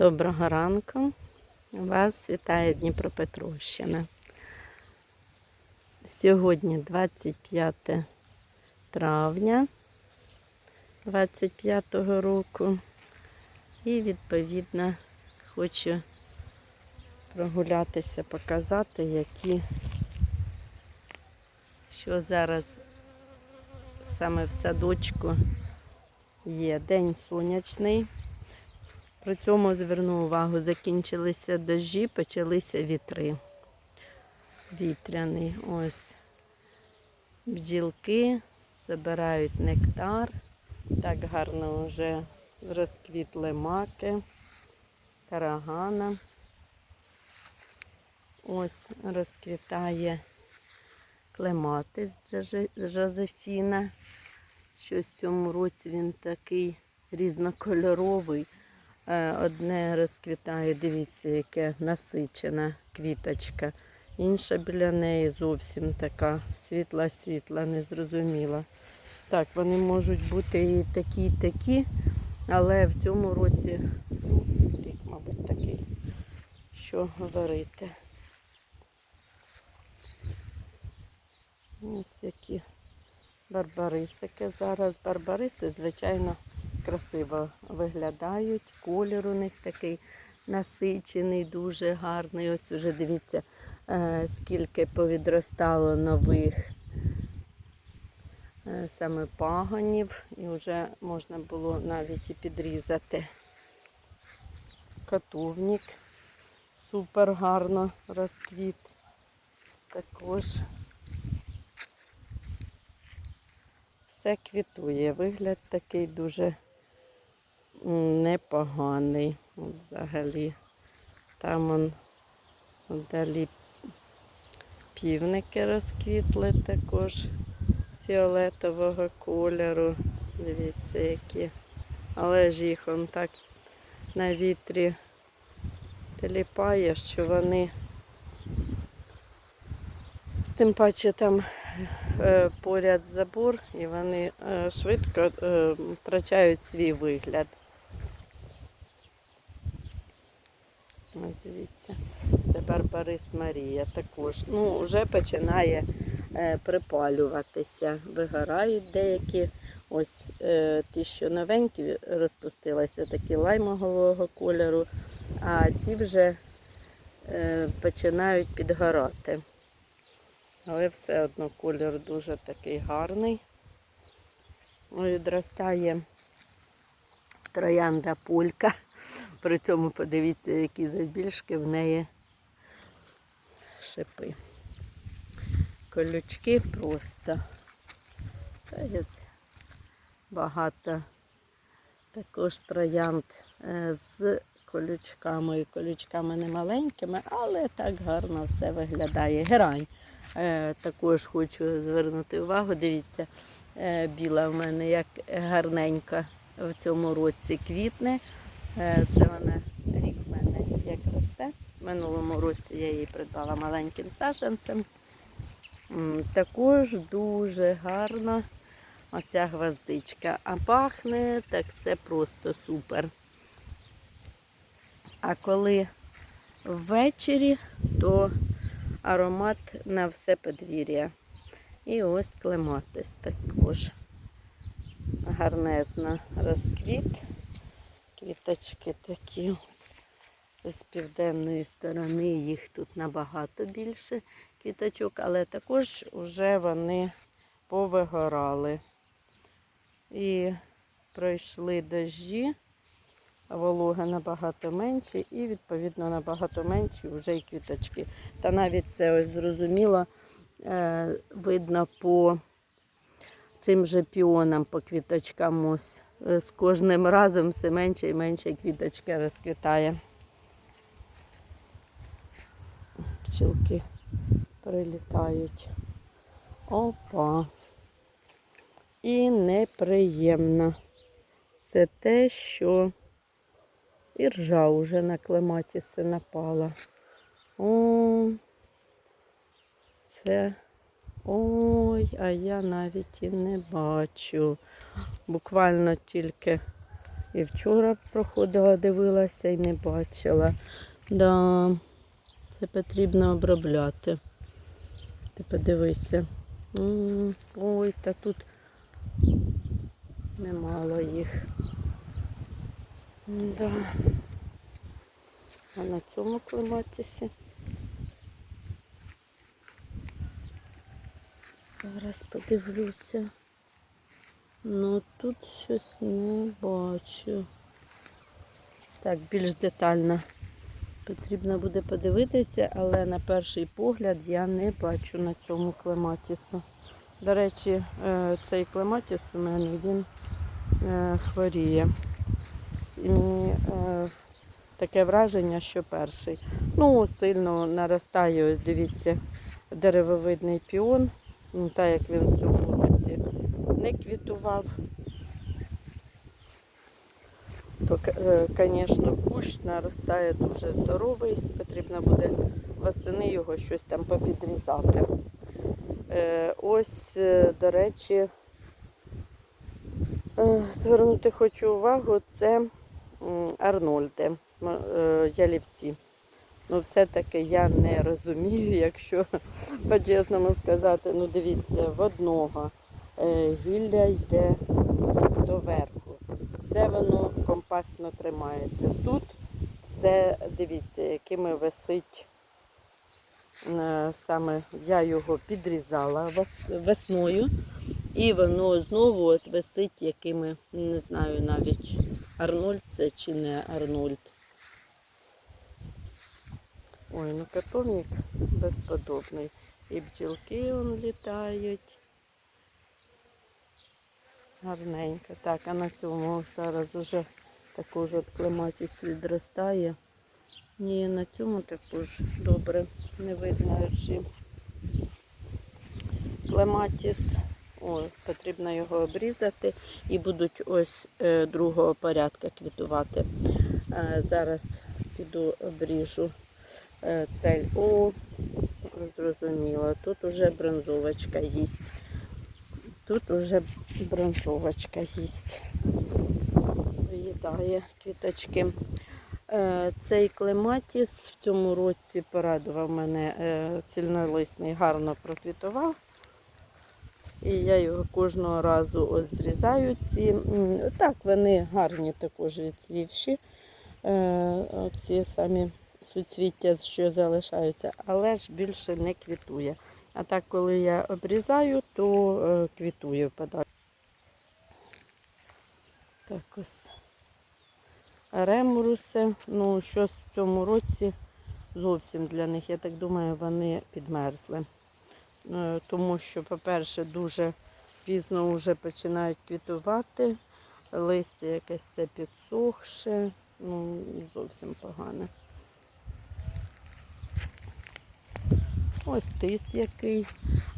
Доброго ранку. Вас вітає Дніпропетровщина. Сьогодні 25 травня 25-го року. І відповідно хочу прогулятися, показати, які, що зараз саме в садочку є день сонячний. При цьому зверну увагу, закінчилися дощі, почалися вітри. Вітряний. Ось бджілки забирають нектар. Так гарно вже розквітли маки, карагана. Ось розквітає клематис Жозефіна. Щось в цьому році він такий різнокольоровий. Е, Одне розквітає, дивіться, яке насичена квіточка. Інша біля неї зовсім така світла-світла, незрозуміла. Так, вони можуть бути і такі, і такі, але в цьому році ну, рік, мабуть, такий, що говорити. Ось які барбарисики зараз. Барбариси, звичайно, красиво виглядають. Колір у них такий насичений, дуже гарний. Ось уже дивіться, е, скільки повідростало нових е, саме пагонів, і вже можна було навіть і підрізати. Катувник супер гарно розквіт. Також все квітує. Вигляд такий дуже непоганий. Взагалі. Там он вдалі півники розквітли також фіолетового кольору. Дивіться, які. Але ж їх он так на вітрі теліпає, що вони тим паче там е, поряд забор і вони е, швидко е, втрачають свій вигляд. Ось дивіться, це Барбарис Марія також. Ну, вже починає е, припалюватися. Вигорають деякі. Ось е, ті, що новенькі розпустилися, такі лаймового кольору, а ці вже е, починають підгорати. Але все одно колір дуже такий гарний. Відростає троянда пулька. При цьому подивіться, які завбільшки в неї шипи. Колючки просто. Багато також троянд е, з колючками. І колючками не маленькими, але так гарно все виглядає. Герань. Е, Також хочу звернути увагу. Дивіться, е, біла в мене як гарненько в цьому році квітне. Е, Це вона рік в мене як росте. Минулому році я її придбала маленьким саджанцем. М, Також дуже гарно оця гвоздичка. А пахне, так це просто супер. А коли ввечері, то аромат на все подвір'я. І ось клематис також. Гарнезно розквіт. Квіточки такі. З південної сторони їх тут набагато більше квіточок, але також вже вони повигорали. І пройшли дощі, волога набагато менше і, відповідно, набагато менші вже і квіточки. Та навіть це ось зрозуміло, е, видно по цим же піонам, по квіточкам. Ось з кожним разом все менше і менше квіточка розквітає. Пчілки прилітають. Опа. І неприємно. Це те, що і ржа вже на клематіси напала. О, це ой, а я навіть і не бачу. Буквально тільки І вчора проходила, дивилася і не бачила. Да, це потрібно обробляти. Ти подивися. Ой, та тут немало їх. Да. А на цьому клематісі. Зараз подивлюся. Ну тут щось не бачу. Так, більш детально потрібно буде подивитися, але на перший погляд я не бачу на цьому клематісу. До речі, е, цей клематіс у мене він е, хворіє. І мені е, таке враження, що перший. Ну, сильно наростає, ось дивіться, деревовидний піон. Ну, так як він в цьому році не квітував. То, звісно, кущ наростає дуже здоровий, потрібно буде восени його щось там попідрізати. Е, Ось, е, до речі, е, звернути хочу увагу, це Арнольди, е, ялівці. Ну, все-таки я не розумію, якщо по-чесному сказати, ну дивіться, в одного е, гілля йде доверху. Все воно компактно тримається. Тут все, дивіться, якими висить. е, Саме я його підрізала весною, і воно знову от висить якими, не знаю навіть Арнольд це чи не Арнольд. Ой, ну котовник безподобний. І бджілки он літають. Гарненько. Так, а на цьому зараз уже також от клематіс відростає. Ні, на цьому також добре не видно ржі. Клематіс. Ой, потрібно його обрізати і будуть ось е, другого порядка квітувати. Е, зараз піду обріжу цель. О, зрозуміло. Тут уже бронзовочка їсть. Тут уже бронзовочка їсть. Виїдає квіточки. Е, Цей клематіс в цьому році порадував мене е, цільнолисний, гарно проквітував. І я його кожного разу зрізаю. Ці, так, вони гарні також відцвівші. Е, Ці самі суцвіття, що залишаються, але ж більше не квітує. А так, коли я обрізаю, то е, квітує впадає. Так ось. Ремуруси, ну, щось в цьому році зовсім для них, я так думаю, вони підмерзли. Е, Тому що, по-перше, дуже пізно вже починають квітувати, листя якесь все підсохше, ну, зовсім погане. Ось тис який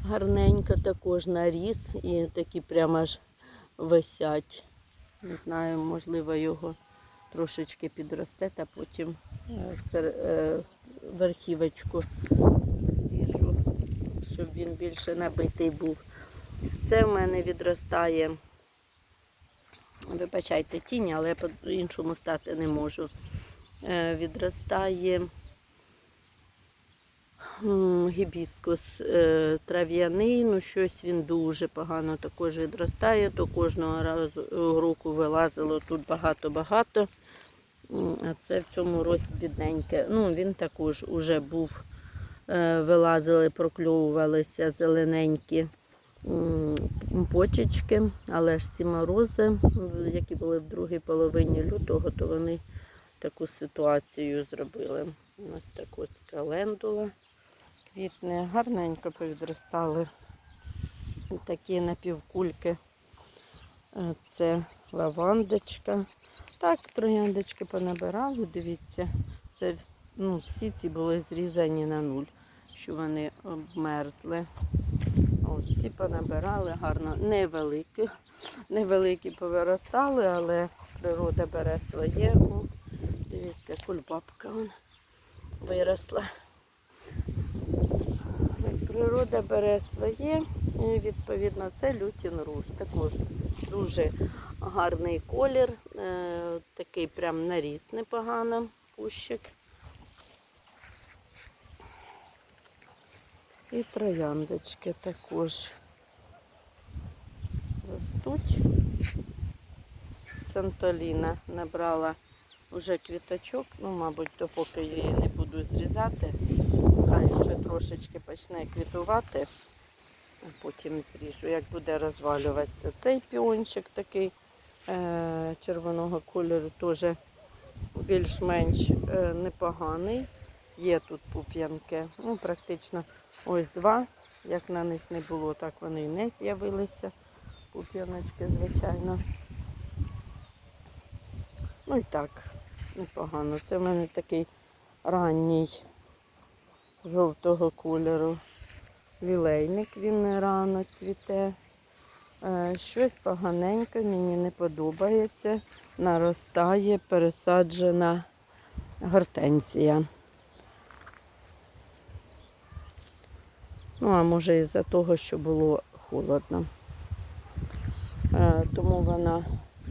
гарненько також наріс і такі прямо аж висять. Не знаю, можливо, його трошечки підросте, та потім е, е, верхівочку зріжу, щоб він більше набитий був. Це в мене відростає, вибачайте, тінь, але я по-іншому стати не можу. Е, Відростає гібіскус е, трав'яний, ну щось він дуже погано також відростає, то кожного разу е, року вилазило тут багато-багато. А це в цьому році бідненьке. Ну, він також уже був, е, вилазили, прокльовувалися зелененькі почечки, але ж ці морози, які були в другій половині лютого, то вони таку ситуацію зробили. Ось так ось календула квітне, гарненько повідростали такі напівкульки. Е, Це лавандочка. Так, трояндочки понабирали, дивіться. Це ну, всі ці були зрізані на нуль, що вони обмерзли. Ось ці понабирали гарно, невеликі. Невеликі повиростали, але природа бере своє. О, дивіться, кульбабка виросла. Природа бере своє. І відповідно це лютін руж. Також дуже гарний колір, е, такий прям наріс непогано кущик. І трояндочки також ростуть. Сантоліна набрала вже квіточок, ну, мабуть, допоки її не буду зрізати, трошечки почне квітувати, а потім зріжу, як буде розвалюватися. Цей піончик такий е- червоного кольору теж більш-менш е, непоганий. Є тут пуп'янки, ну, практично ось два. Як на них не було, так вони і не з'явилися. Пуп'яночки, звичайно. Ну і так, непогано. Це в мене такий ранній жовтого кольору лілейник, він рано цвіте. Е, Щось поганеньке, мені не подобається. Наростає пересаджена гортензія. Ну, а може із-за того, що було холодно. Е, Тому вона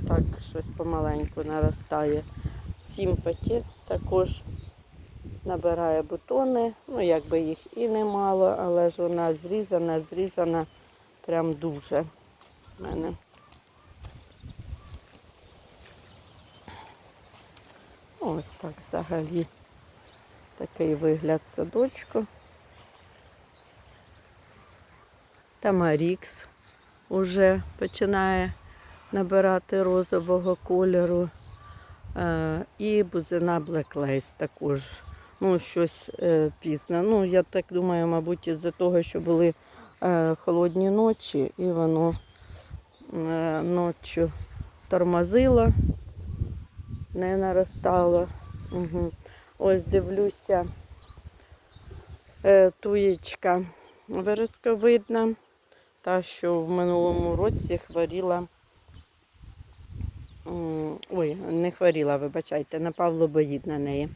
так щось помаленьку наростає. Сімпаті також набирає бутони. Ну, якби їх і немало, але ж вона зрізана, зрізана прям дуже в мене. Ось так взагалі такий вигляд садочку. Тамарікс уже починає набирати розового кольору. Е, І бузина Lace також. Ну, щось е, пізно. Ну, я так думаю, мабуть, із-за того, що були е, холодні ночі, і воно е, ночі тормозило, не наростало. Угу. Ось дивлюся, е, туєчка виразковидна, та, що в минулому році хворіла. Ой, не хворіла, вибачайте, напав лобоїд на неї.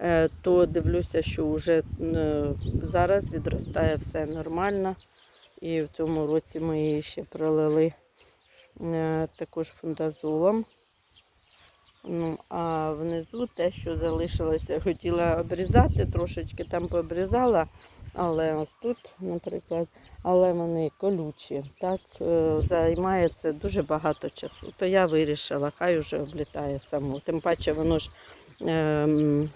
Е, То дивлюся, що вже е, зараз відростає все нормально. І в цьому році ми її ще пролили е, також фундазолом. Ну, а внизу те, що залишилося, хотіла обрізати, трошечки там пообрізала, але ось тут, наприклад, але вони колючі, так, займає дуже багато часу. То я вирішила, хай вже облітає само. Тим паче воно ж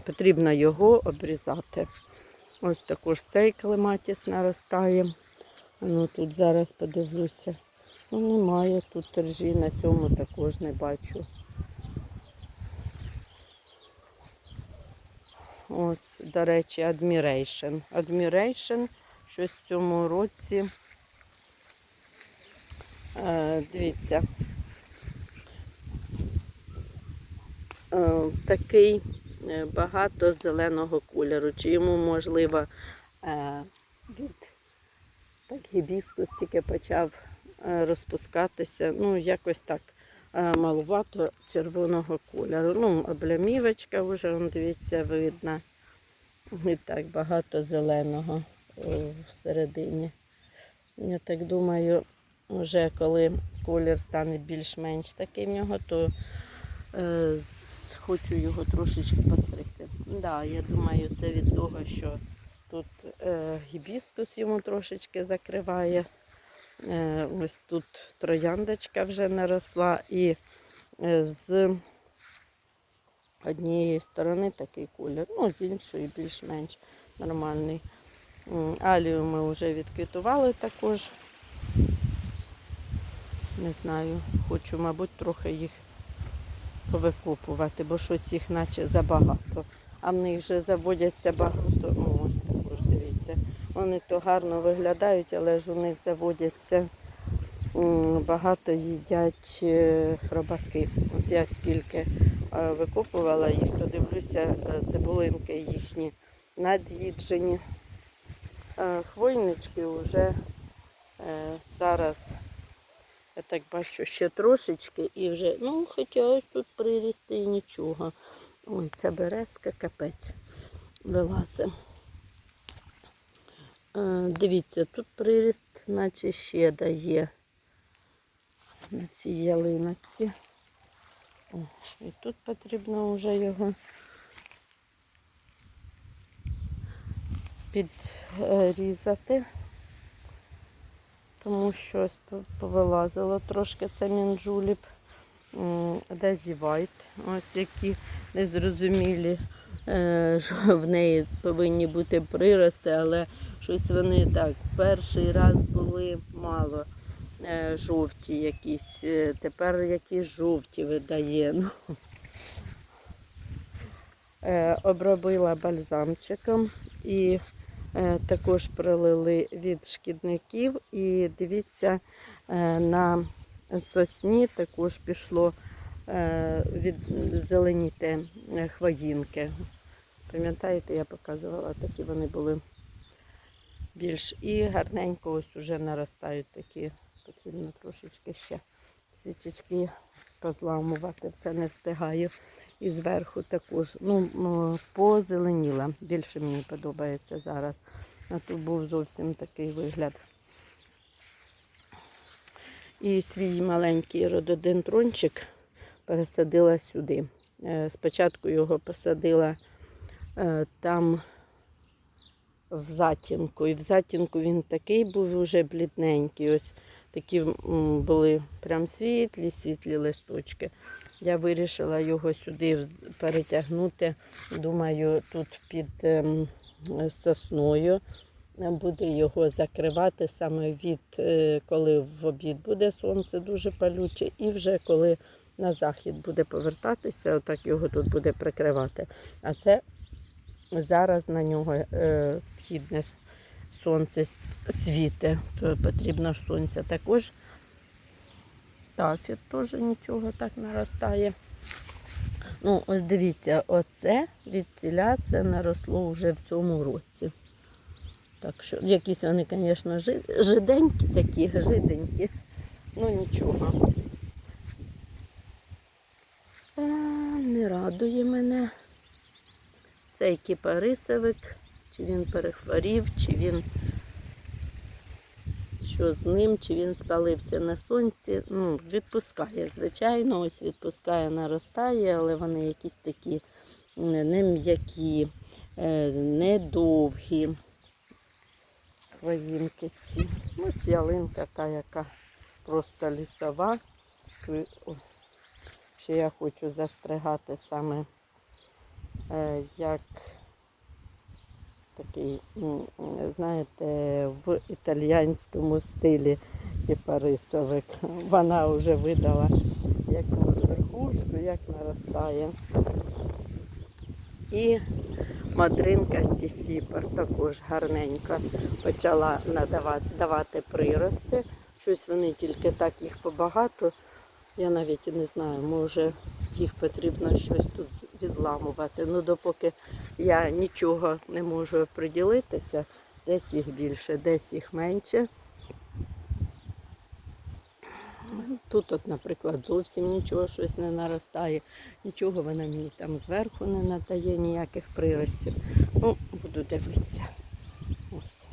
потрібно його обрізати. Ось також цей клематіс наростає. Ну, тут зараз подивлюся. Ну, немає тут тержі, на цьому також не бачу. Ось, до речі, Admiration. Admiration щось в цьому році. Е, дивіться. Е, такий е, багато зеленого кольору. Чи йому можливо е, від так гібіскус тільки почав е, розпускатися. Ну, якось так е, малувато червоного кольору. Ну, облямівочка вже, дивіться, видно. І так багато зеленого е, всередині. Я так думаю, вже коли колір стане більш-менш такий в нього, то е, хочу його трошечки постригти. Да, я думаю, це від того, що тут е, гібіскус йому трошечки закриває. Е, ось тут трояндочка вже наросла і е, з однієї сторони такий колір, ну, з іншої більш-менш нормальний. Алію ми вже відквітували також. Не знаю, хочу, мабуть, трохи їх повикопувати, бо щось їх наче забагато. А в них вже заводяться багато. Ось також дивіться. Вони то гарно виглядають, але ж у них заводяться багато їдять е, хробаки. От я скільки е, викопувала їх, то дивлюся, е, цибулинки їхні над'їджені. Хвойнички вже зараз, я так бачу, ще трошечки і вже, ну, хоча ось тут прирісти і нічого. Ой, ця березка капець вилазить. Е, Дивіться, тут приріст, наче ще дає на цій ялиночці. О, і тут потрібно вже його підрізати, тому що ось повилазило трошки це мінджуліп. М, Дезі Вайт, ось які незрозумілі, е, що в неї повинні бути прирости, але щось вони так перший раз були мало е, жовті якісь, е, тепер якісь жовті видає. Ну. Обробила бальзамчиком і також пролили від шкідників. І дивіться, е, на сосні також пішло е, від зеленіти е, хвоїнки. Пам'ятаєте, я показувала, такі вони були більш і гарненько ось уже наростають такі. Потрібно трошечки ще січечки позламувати, все не встигаю. І зверху також. Ну, позеленіла. Більше мені подобається зараз. А тут був зовсім такий вигляд. І свій маленький рододендрончик пересадила сюди. Е, Спочатку його посадила е, там в затінку. І в затінку він такий був уже блідненький. Ось такі були прям світлі, світлі листочки. Я вирішила його сюди перетягнути. Думаю, тут під ем, сосною буде його закривати саме від е, коли в обід буде сонце дуже палюче, і вже коли на захід буде повертатися, отак його тут буде прикривати. А це зараз на нього е, східне сонце світе, то потрібно ж сонця також. Тафі теж нічого так наростає. Ну, ось дивіться, оце від ціля це наросло вже в цьому році. Так що, якісь вони, звісно, жиденькі такі, жиденькі. Ну нічого. А, не радує мене. Цей кіпарисовик, чи він перехворів, чи він що з ним, чи він спалився на сонці. Ну, відпускає, звичайно, ось відпускає, наростає, але вони якісь такі не м'які, е, не довгі. Хвоїнки ці. Ось ялинка та, яка просто лісова. Ще я хочу застригати саме е, як такий, знаєте, в італійському стилі кіпарисовик. Вона вже видала яку верхушку, як наростає. І мадринка стіфіпер також гарненько почала надавати, давати прирости. Щось вони тільки так їх побагато. Я навіть не знаю, може їх потрібно щось тут відламувати. Ну, допоки я нічого не можу приділитися, десь їх більше, десь їх менше. Тут, от, наприклад, зовсім нічого щось не наростає, нічого вона мені там зверху не надає, ніяких приростів. Ну, буду дивитися. Ось.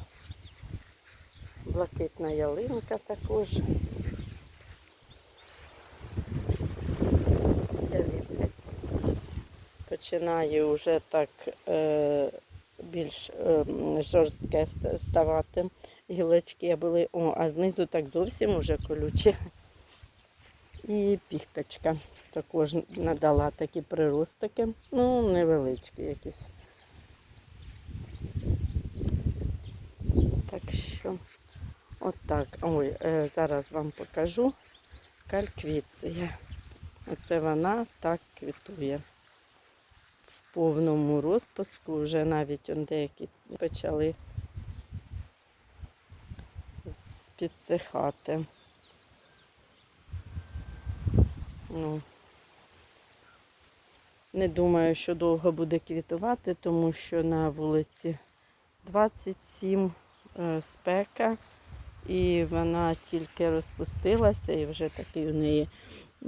Блакитна ялинка також. Я ліплець. Починає вже так е, більш е, жорстке ставати гілочки були. О, а знизу так зовсім уже колючі. І піхточка також надала такі приростики, ну, невеличкі якісь. Так що, отак. Ой, е, зараз вам покажу кальквіція. Оце вона так квітує. Повному розпуску вже навіть он деякі почали підсихати. Ну, не думаю, що довго буде квітувати, тому що на вулиці 27 е, спека, і вона тільки розпустилася, і вже такий у неї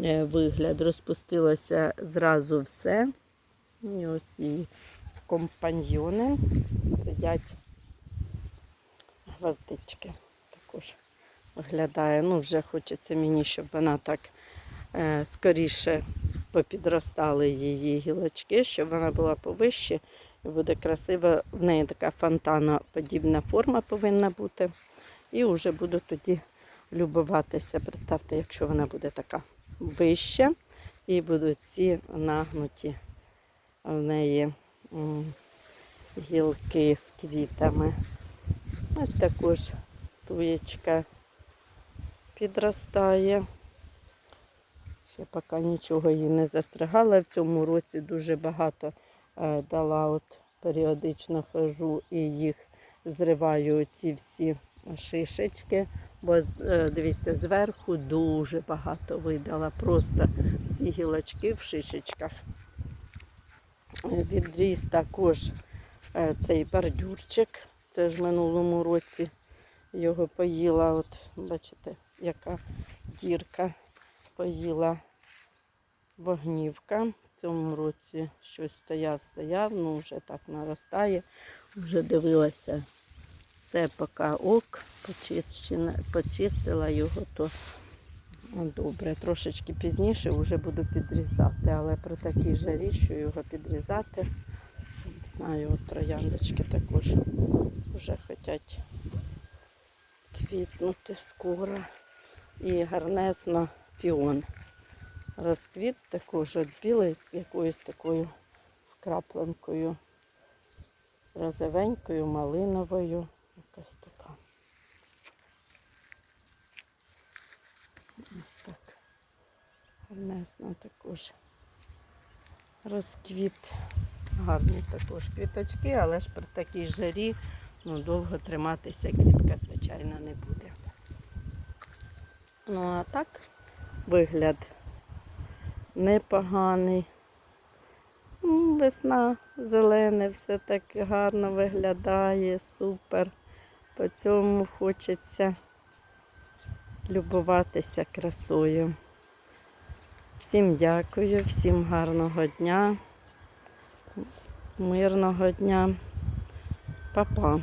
е, вигляд. Розпустилося зразу все. І ось і компаньйони сидять гвоздички також виглядає. Ну, вже хочеться мені, щоб вона так е, скоріше попідростали її гілочки, щоб вона була повище і буде красива. В неї така фонтаноподібна форма повинна бути. І вже буду тоді любуватися. Представте, якщо вона буде така вища, і будуть ці нагнуті в неї гілки з квітами. Ось також туєчка підростає. Ще поки нічого їй не застригала. В цьому році дуже багато е, дала, от періодично хожу і їх зриваю ці всі шишечки, бо е, дивіться, зверху дуже багато видала. Просто всі гілочки в шишечках. Відріс також е, цей бордюрчик. Це ж в минулому році його поїла. От бачите, яка дірка поїла вогнівка. В цьому році щось стояв, стояв, ну вже так наростає. Вже дивилася все поки ок, почистила його, то добре. Трошечки пізніше вже буду підрізати, але при такій жарі, що його підрізати, знаю, от трояндочки також вже хочуть квітнути скоро. І гарнесно піон. Розквіт також от білий з якоюсь такою вкрапленкою, розовенькою, малиновою. Якась така. Ось так. Гарнесно також. Розквіт. Гарні також квіточки, але ж при такій жарі ну, довго триматися квітка, звичайно, не буде. Ну а так вигляд непоганий. Весна зелене, все так гарно виглядає, супер. По цьому хочеться любуватися красою. Всім дякую, всім гарного дня, мирного дня. Па-па.